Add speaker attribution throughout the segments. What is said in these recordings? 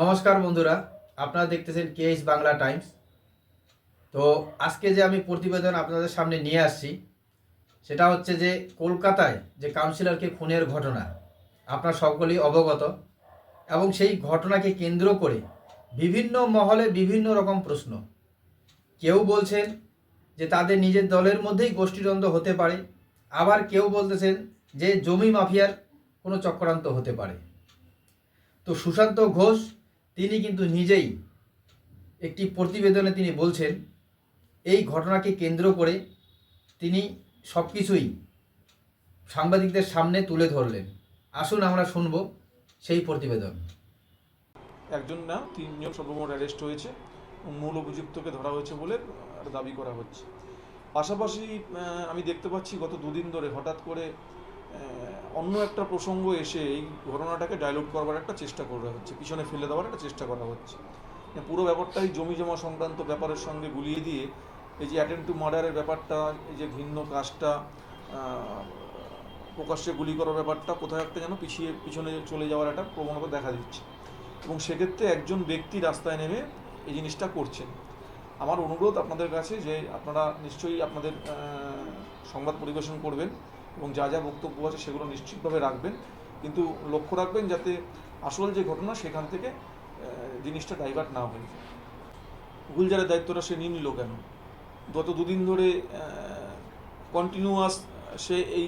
Speaker 1: নমস্কার বন্ধুরা, আপনারা দেখতেছেন কেএস বাংলা টাইমস তো আজকে যে আমি প্রতিবেদন আপনাদের সামনে নিয়ে আসছি, সেটা হচ্ছে যে কলকাতায় যে কাউন্সিলরকে খুনের ঘটনা, আপনার সকলেই অবগত, এবং সেই ঘটনাকে কেন্দ্র করে বিভিন্ন মহলে বিভিন্ন রকম প্রশ্ন। কেউ বলছেন যে তাদের নিজের দলের মধ্যেই গোষ্ঠীদ্বন্দ্ব হতে পারে, আবার কেউ বলতেছেন যে জমি মাফিয়ার কোনো চক্রান্ত হতে পারে। তো সুশান্ত ঘোষ তিনি কিন্তু নিজেই একটি প্রতিবেদনে তিনি বলছেন, এই ঘটনাকে কেন্দ্র করে তিনি সব কিছুই সাংবাদিকদের সামনে তুলে ধরলেন। আসুন আমরা শুনব সেই প্রতিবেদন।
Speaker 2: একজন না, তিনজন সর্বমোট অ্যারেস্ট হয়েছে। মূল অভিযুক্তকে ধরা হয়েছে বলে দাবি করা হচ্ছে। পাশাপাশি আমি দেখতে পাচ্ছি গত দুদিন ধরে হঠাৎ করে অন্য একটা প্রসঙ্গ এসে এই ঘটনাটাকে ডাইলুট করবার একটা চেষ্টা করা হচ্ছে, পিছনে ফেলে দেওয়ার একটা চেষ্টা করা হচ্ছে। মানে পুরো ব্যাপারটাই জমি জমা সংক্রান্ত ব্যাপারের সঙ্গে গুলিয়ে দিয়ে এই যে অ্যাটেম্প টু মার্ডারের ব্যাপারটা, এই যে ভিন্ন কাজটা প্রকাশ্যে গুলি করার ব্যাপারটা কোথাও একটা যেন পিছিয়ে, পিছনে চলে যাওয়ার একটা প্রবণতা দেখা দিচ্ছে। এবং সেক্ষেত্রে একজন ব্যক্তি রাস্তায় নেমে এই জিনিসটা করছেন। আমার অনুরোধ আপনাদের কাছে যে আপনারা নিশ্চয়ই আপনাদের সংবাদ পরিবেশন করবেন। এবং যা যা বক্তব্য আছে সেগুলো নিশ্চিতভাবে রাখবেন। কিন্তু লক্ষ্য রাখবেন যাতে আসল যে ঘটনা সেখান থেকে জিনিসটা ডাইভার্ট না হয়ে যায়। গুলজারের দায়িত্বটা সে নিয়ে নিল কেন? গত দুদিন ধরে কন্টিনিউয়াস সে এই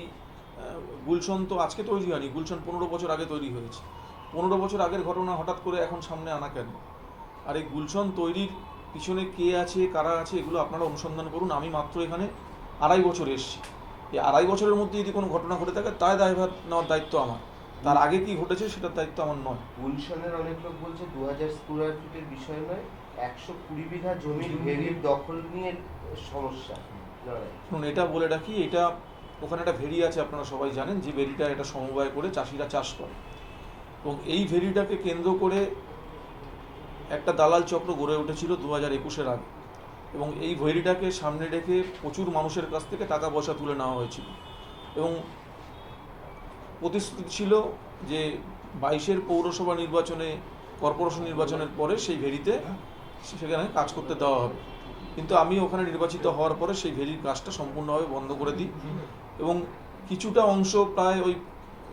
Speaker 2: গুলশন তো আজকে তৈরি হয়নি। গুলশন পনেরো বছর আগে তৈরি হয়েছে। পনেরো বছর আগের ঘটনা হঠাৎ করে এখন সামনে আনা কেন? আর এই গুলশন তৈরির পিছনে কে আছে, কারা আছে, এগুলো আপনারা অনুসন্ধান করুন। আমি মাত্র এখানে আড়াই বছর এসেছি। এই আড়াই বছরের মধ্যে যদি কোনো ঘটনা ঘটে থাকে তাই দায়ভার নেওয়ার দায়িত্ব আমার। তার আগে কি ঘটেছে সেটার দায়িত্ব আমার নয়।
Speaker 3: গুলশানের অনেক লোক বলছে দু হাজার স্কোয়ার ফিটের বিষয় নয় একশো কুড়ি বিঘা জমির ভেরির দখল নিয়ে সমস্যা
Speaker 2: শুনুন এটা বলে রাখি এটা ওখানে একটা ভেরি আছে আপনারা সবাই জানেন যে ভেরিটা এটা সমবায় করে চাষিরা চাষ করে। এবং এই ভেরিটাকে কেন্দ্র করে একটা দালাল চক্র গড়ে উঠেছিল দু হাজার একুশের আগে। এবং এই ভেরিটাকে সামনে রেখে প্রচুর মানুষের কাছ থেকে টাকা পয়সা তুলে নেওয়া হয়েছিল। এবং প্রতিশ্রুতি ছিল যে বাইশের পৌরসভা নির্বাচনে, কর্পোরেশন নির্বাচনের পরে সেই ভেরিতে সেখানে কাজ করতে দেওয়া হবে। কিন্তু আমি ওখানে নির্বাচিত হওয়ার পরে সেই ভেরির কাজটা সম্পূর্ণভাবে বন্ধ করে দিই। এবং কিছুটা অংশ প্রায় ওই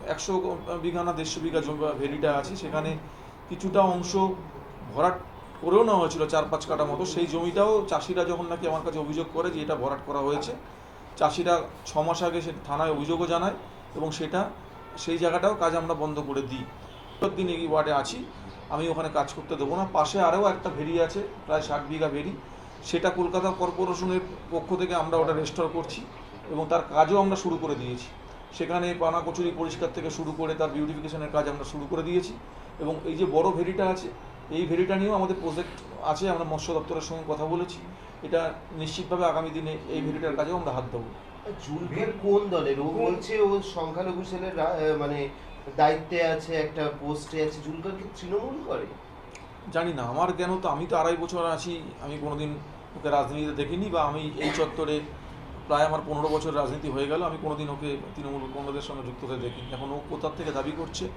Speaker 2: একশো বিঘা না দেড়শো বিঘা জমি ভেরিটা আছে, সেখানে কিছুটা অংশ ভরাট করেও নেওয়া হয়েছিল চার পাঁচ কাটা মতো। সেই জমিটাও চাষিরা যখন নাকি আমার কাছে অভিযোগ করে যে এটা ভরাট করা হয়েছে, চাষিরা ছ মাস আগে সে থানায় অভিযোগও জানায় এবং সেটা, সেই জায়গাটাও কাজ আমরা বন্ধ করে দিই। দিন এই ওয়ার্ডে আছি, আমি ওখানে কাজ করতে দেবো না। পাশে আরও একটা ভেরি আছে, প্রায় ষাট বিঘা ভেরি। সেটা কলকাতা কর্পোরেশনের পক্ষ থেকে আমরা ওটা রেস্টোর করছি এবং তার কাজও আমরা শুরু করে দিয়েছি। সেখানে পানা কচুরি পরিষ্কার থেকে শুরু করে তার বিউটিফিকেশনের কাজ আমরা শুরু করে দিয়েছি এবং এই যে বড় ভেরিটা আছে এই ভেরিটা নিয়েও আমাদের প্রজেক্ট আছে আমরা মৎস্য দপ্তরের সঙ্গে কথা বলেছি। এটা নিশ্চিতভাবে আগামী দিনে এই ভেরিটার কাজেও আমরা হাত দেবো।
Speaker 3: জুলফির কোন দলের ও বলছে ও সংখ্যালঘু সেলের রা- মানে দায়িত্বে আছে একটা পোস্টে আছে। জুলফার কি তৃণমূল করে?
Speaker 2: জানি না আমার জ্ঞান তো আমি তো আড়াই বছর আছি আমি কোনোদিন ওকে রাজনীতিতে দেখিনি বা আমি এই চত্বরে প্রায় আমার পনেরো বছর রাজনীতি হয়ে গেল আমি কোনোদিন ওকে তৃণমূল কংগ্রেসের সঙ্গে যুক্ত হতে দেখিনি। এখন ও কোথার থেকে দাবি করছে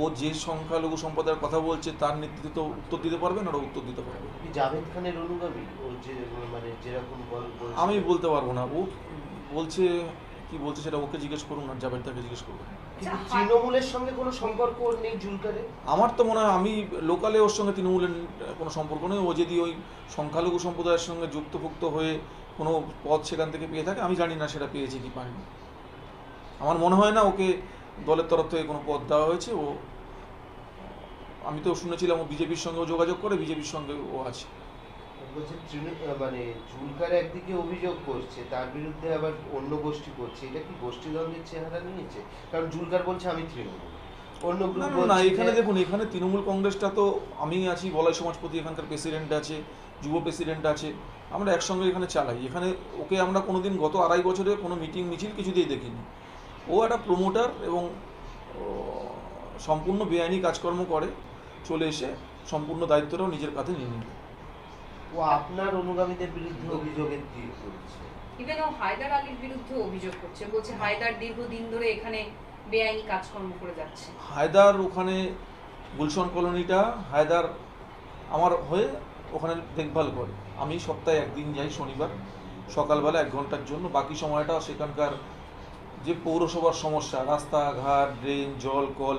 Speaker 2: ও যে সংখ্যালঘু সম্প্রদায়ের কথা বলছে তার নেতৃত্বে তো উত্তর দিতে পারবে না ওরা উত্তর দিতে পারবে?
Speaker 3: জাভেদ খানের অনুগামী? ও যে মানে যেরকম।
Speaker 2: আমি বলতে পারব না। ও বলছে কি বলছে সেটা ওকে জিজ্ঞেস করুন আর জাভেদ তাকে জিজ্ঞেস করুন
Speaker 3: তৃণমূলের সঙ্গে কোনো সম্পর্ক নেই জুলকারের?
Speaker 2: আমার তো মনে হয় আমি লোকালে ওর সঙ্গে তৃণমূলের কোনো সম্পর্ক নেই। ও যদি ওই সংখ্যালঘু সম্প্রদায়ের সঙ্গে যুক্তভুক্ত হয়ে কোনো পদ সেখান থেকে পেয়ে থাকে আমি জানি না সেটা পেয়েছে কি পায়নি। আমার মনে হয় না ওকে দলের তরফ থেকে কোনো পদ দেওয়া হয়েছে ও আমি তো শুনেছিলাম ও বিজেপির সঙ্গেও যোগাযোগ করে বিজেপির সঙ্গে ও আছে।
Speaker 3: মানে জুলকার একদিকে অভিযোগ করছে তার বিরুদ্ধে আবার অন্য গোষ্ঠী করছে এটা কি চেহারা নিয়েছে? কারণ জুলকার বলছে আমি তৃণমূল। অন্য
Speaker 2: না এখানে দেখুন এখানে তৃণমূল কংগ্রেসটা তো আমি আছি বলাই সমাজপতি এখানকার প্রেসিডেন্ট আছে যুব প্রেসিডেন্ট আছে আমরা একসঙ্গে এখানে চালাই। এখানে ওকে আমরা কোনোদিন গত আড়াই বছরে কোনো মিটিং মিছিল কিছুতেই দেখিনি। ও একটা প্রমোটার এবং সম্পূর্ণ বেআইনি কাজকর্ম করে চলে এসে সম্পূর্ণ দায়িত্বটাও নিজের কাঁধে নিয়ে নিল।
Speaker 3: ও আপনার অনুগামীদের বিরুদ্ধে অভিযোগের তীর করছে?
Speaker 4: ইভেন ও হায়দার আলীর বিরুদ্ধে অভিযোগ করছে বলছে হায়দার দীর্ঘদিন ধরে এখানে বেআইনি কাজকর্ম করে যাচ্ছে।
Speaker 2: হায়দার ওখানে গুলশন কলোনিটা হায়দার আমার হয়ে ওখানে দেখভাল করে। আমি সপ্তাহে একদিন যাই শনিবার সকালবেলা এক ঘণ্টার জন্য বাকি সময়টা সেখানকার যে পৌরসভার সমস্যা, রাস্তাঘাট, ড্রেন, জল, কল,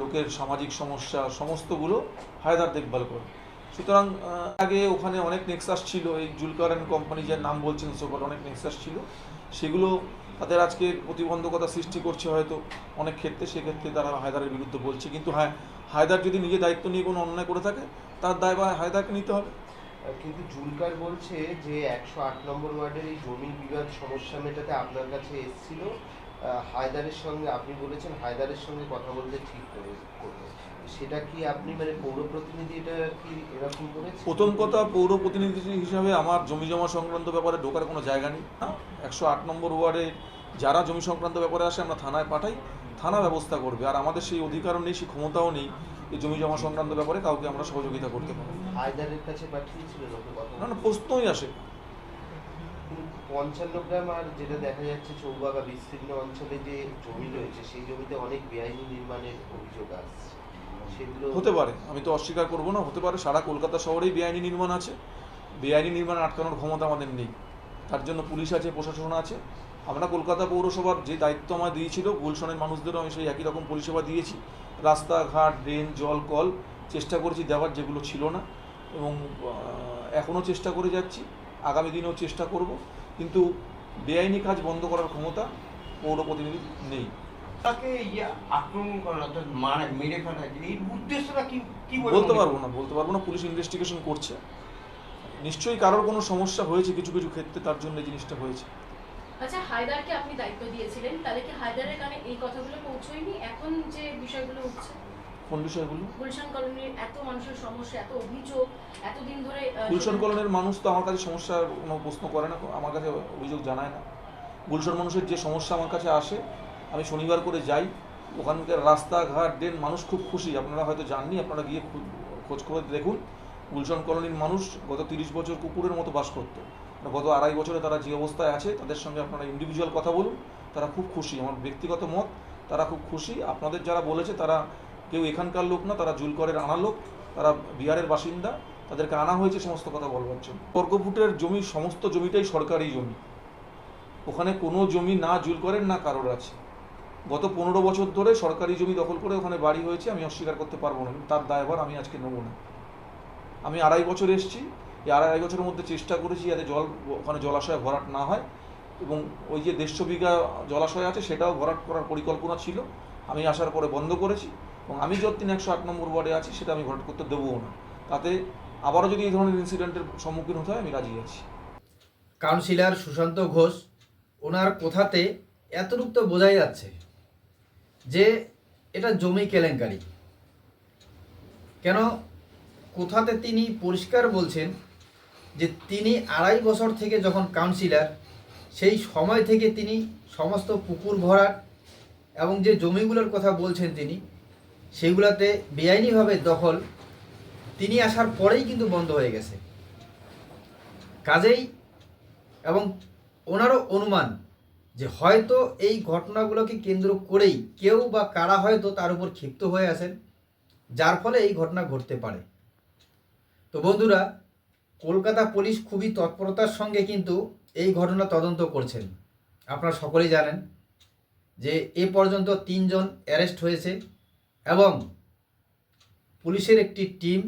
Speaker 2: লোকের সামাজিক সমস্যা, সমস্তগুলো হায়দার দেখভাল করে সুতরাং আগে ওখানে অনেক নেক্সাস ছিল এই জুলকার অ্যান্ড কোম্পানি যার নাম বলছেন সকল অনেক নেক্সাস ছিল সেগুলো তাদের আজকে প্রতিবন্ধকতা সৃষ্টি করছে হয়তো অনেক ক্ষেত্রে, সেক্ষেত্রে তারা হায়দারের বিরুদ্ধে বলছে। কিন্তু হ্যাঁ হায়দার যদি নিজে দায়িত্ব নিয়ে কোনো অন্যায় করে থাকে, তার দায় বা হায়দারকে নিতে হবে।
Speaker 3: কিন্তু জুলকার বলছে যে একশো আট নম্বর ওয়ার্ডের এই জমি বিবাদ সমস্যা মেটাতে আপনার কাছে এসেছিল। হায়দারের সঙ্গে আপনি বলেছেন, হায়দারের সঙ্গে কথা বলতে ঠিক করে, করবে। সেটা কি আপনি মানে পৌর প্রতিনিধি এটা কি এরকম করেছে?
Speaker 2: প্রথম কথা, পৌর প্রতিনিধি হিসাবে আমার জমি জমা সংক্রান্ত ব্যাপারে ঢোকার কোনো জায়গা নেই। একশো আট নম্বর ওয়ার্ডে যারা জমি সংক্রান্ত ব্যাপারে আসে আমরা থানায় পাঠাই, থানা ব্যবস্থা করবে। আর আমাদের সেই অধিকারও নেই, সেই ক্ষমতাও নেই এই জমি জমা সংক্রান্ত ব্যাপারে কাউকে আমরা সহযোগিতা করতে পারি
Speaker 3: হায়দারের কাছে কথা
Speaker 2: না না প্রশ্নই আসে।
Speaker 3: পঞ্চান্ন গ্রাম আর যেটা দেখা যাচ্ছে চৌবাগা বিস্তীর্ণ অঞ্চলে যে জমি রয়েছে সেই জমিতে অনেক বেআইনি নির্মাণের অভিযোগ আসছে। সেগুলো
Speaker 2: হতে পারে আমি তো অস্বীকার করব না হতে পারে সারা কলকাতা শহরেই বেআইনি নির্মাণ আছে। বেআইনি নির্মাণ আটকানোর ক্ষমতা আমাদের নেই। তার জন্য পুলিশ আছে প্রশাসন আছে। আমরা কলকাতা পৌরসভার যে দায়িত্ব আমার দিয়েছিল গুলশনের মানুষদেরও আমি সেই একই রকম পরিষেবা দিয়েছি। রাস্তাঘাট ড্রেন জল কল চেষ্টা করেছি দেওয়ার যেগুলো ছিল না এবং এখনও চেষ্টা করে যাচ্ছি। আগামী দিনেও চেষ্টা করব। কিন্তু বেআইনি কাজ বন্ধ করার ক্ষমতা পৌর প্রতিনিধির নেই।
Speaker 5: তাকে আক্রমণ করা অর্থাৎ মারা মেরে ফেলা এই উদ্দেশ্যটা কি কি
Speaker 2: বলতে পারব না বলতে পারব না। পুলিশ ইনভেস্টিগেশন করছে। নিশ্চয়ই কারোর কোনো সমস্যা হয়েছে কিছু কিছু ক্ষেত্রে তার জন্য এই জিনিসটা হয়েছে।
Speaker 6: আচ্ছা হায়দারকে আপনি দায়িত্ব দিয়েছিলেন তাহলে কি হায়দারের কানে এই কথাগুলো পৌঁছয়নি এখন যে বিষয়গুলো উঠছে
Speaker 2: কোন বিষয়গুলো?
Speaker 6: গুলশান কলোনির এত মানুষের সমস্যা এত অভিযোগ এতদিন ধরে আহ,
Speaker 2: গুলশন কলোনির মানুষ তো আমার কাছে সমস্যার কোনো প্রশ্ন করে না আমার কাছে অভিযোগ জানায় না। গুলশন মানুষের যে সমস্যা আমার কাছে আসে আমি শনিবার করে যাই ওখানকার রাস্তাঘাট ড্রেন মানুষ খুব খুশি আপনারা হয়তো জাননি আপনারা গিয়ে খোঁজ করে দেখুন গুলশন কলোনির মানুষ গত তিরিশ বছর কুকুরের মতো বাস করতো। গত আড়াই বছরে তারা যে অবস্থায় আছে, তাদের সঙ্গে আপনারা ইন্ডিভিজুয়াল কথা বলুন, তারা খুব খুশি, আমার ব্যক্তিগত মত, তারা খুব খুশি। আপনাদের যারা বলেছে, তারা কেউ এখানকার লোক না, তারা জুলকরের আনা লোক, তারা বিহারের বাসিন্দা, তাদেরকে আনা হয়েছে, সমস্ত কথা বলবার জন্য। বর্গফুটের জমি, সমস্ত জমিটাই সরকারি জমি। ওখানে কোনো জমি না জুলকরের, না কারোর আছে। গত পনেরো বছর ধরে সরকারি জমি দখল করে ওখানে বাড়ি হয়েছে, আমি অস্বীকার করতে পারব না তার দায়ভার আমি আজকে নেব না। আমি আড়াই বছর এসেছি এই আড়াই বছরের মধ্যে চেষ্টা করেছি যাতে জল, ওখানে জলাশয় ভরাট না হয় এবং ওই যে দেড়শো বিঘা জলাশয় আছে সেটাও ভরাট করার পরিকল্পনা ছিল। আমি আসার পরে বন্ধ করেছি এবং আমি যতদিন একশো আট নম্বর ওয়ার্ডে আছি সেটা আমি ভরাট করতে দেবও না। তাতে আবারও যদি এই ধরনের ইনসিডেন্টের সম্মুখীন হতে হয়, আমি রাজি আছি।
Speaker 1: কাউন্সিলর সুশান্ত ঘোষ, ওনার কথাতে এতটুক তো বোঝাই যাচ্ছে যে এটা জমি কেলেঙ্কারি। কেন? কোথাতে তিনি পরিষ্কার বলছেন যে তিনি আড়াই বছর থেকে যখন কাউন্সিলর সেই সময় থেকে তিনি সমস্ত পুকুর ভরাট এবং যে জমিগুলোর কথা বলছেন তিনি, সেগুলাতে বেআইনিভাবে দখল, তিনি আসার পরেই কিন্তু বন্ধ হয়ে গেছে। কাজেই এবং ওনারও অনুমান যে হয়তো এই ঘটনাগুলোকে কেন্দ্র করেই কেউ বা কারা হয়তো তার উপর ক্ষিপ্ত হয়ে আছেন, যার ফলে এই ঘটনা ঘটতে পারে। তো বন্ধুরা কলকাতা পুলিশ খুবই তৎপরতার সঙ্গে কিন্তু এই ঘটনা তদন্ত করছেন। আপনারা সকলেই জানেন যে এ পর্যন্ত তিনজন অ্যারেস্ট হয়েছে এবং পুলিশের একটি টিম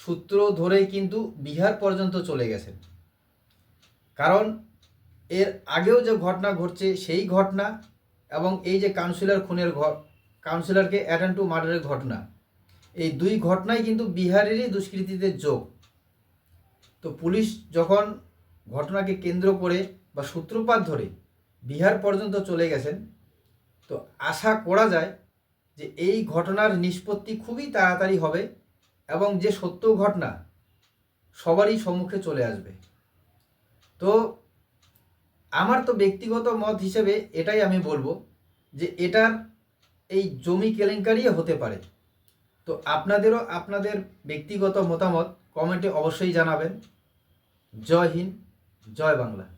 Speaker 1: সূত্র ধরেই কিন্তু বিহার পর্যন্ত চলে গেছেন কারণ এর আগেও যে ঘটনা ঘটছে, সেই ঘটনা এবং এই যে কাউন্সিলর খুনের কাউন্সিলরকে অ্যাটেন্ড টু মার্ডারের ঘটনা, এই দুই ঘটনাই কিন্তু বিহারেরই দুষ্কৃতীদের যোগ। তো পুলিশ যখন ঘটনাকে কেন্দ্র করে বা সূত্রপাত ধরে বিহার পর্যন্ত চলে গেছেন, তো আশা করা যায় যে এই ঘটনার নিষ্পত্তি খুবই তাড়াতাড়ি হবে এবং যে সত্য ঘটনা সবারই সম্মুখে চলে আসবে। তো আমার তো ব্যক্তিগত মত হিসেবে এটাই আমি বলব যে এটার এই জমি কেলেঙ্কারিও হতে পারে। তো আপনাদেরও আপনাদের ব্যক্তিগত মতামত কমেন্টে অবশ্যই জানাবেন। জয় হিন্দ জয় বাংলা।